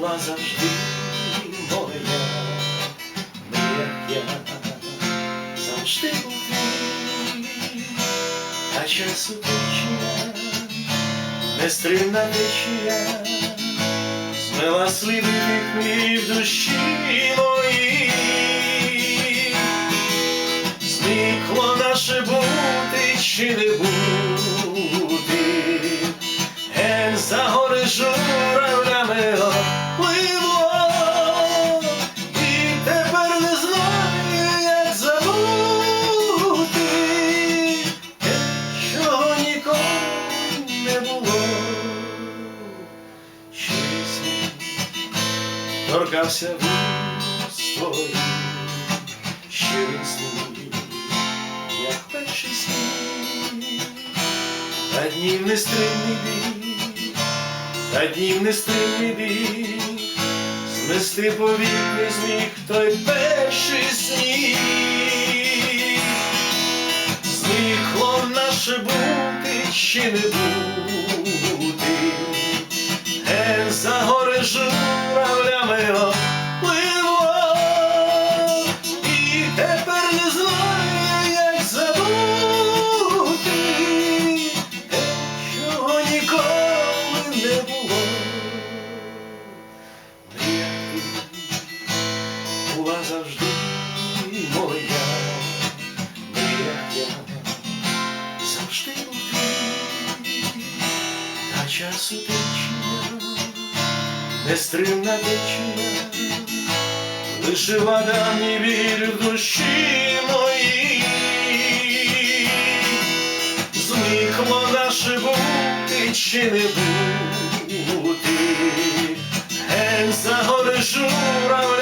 була завжди моя, мрія я завжди був а часу течія, нестримна течія, змила сліди вікні в душі моїй. Зникло наше бути чи не бути, ген за гори журавлями торкався вуст твоїх, щирий сніг, як перший сніг, та днів нестримний бій, та днів нестримний бій, знести повік не зміг той перший сніг, зникло наше бути чи не бути, було. Ти була завжди моя, я завжди був твій, та часу течія, нестримна течія, лишила давній біль в душі моїй. Зникло наше бути чи не бути, ген за гори журавлями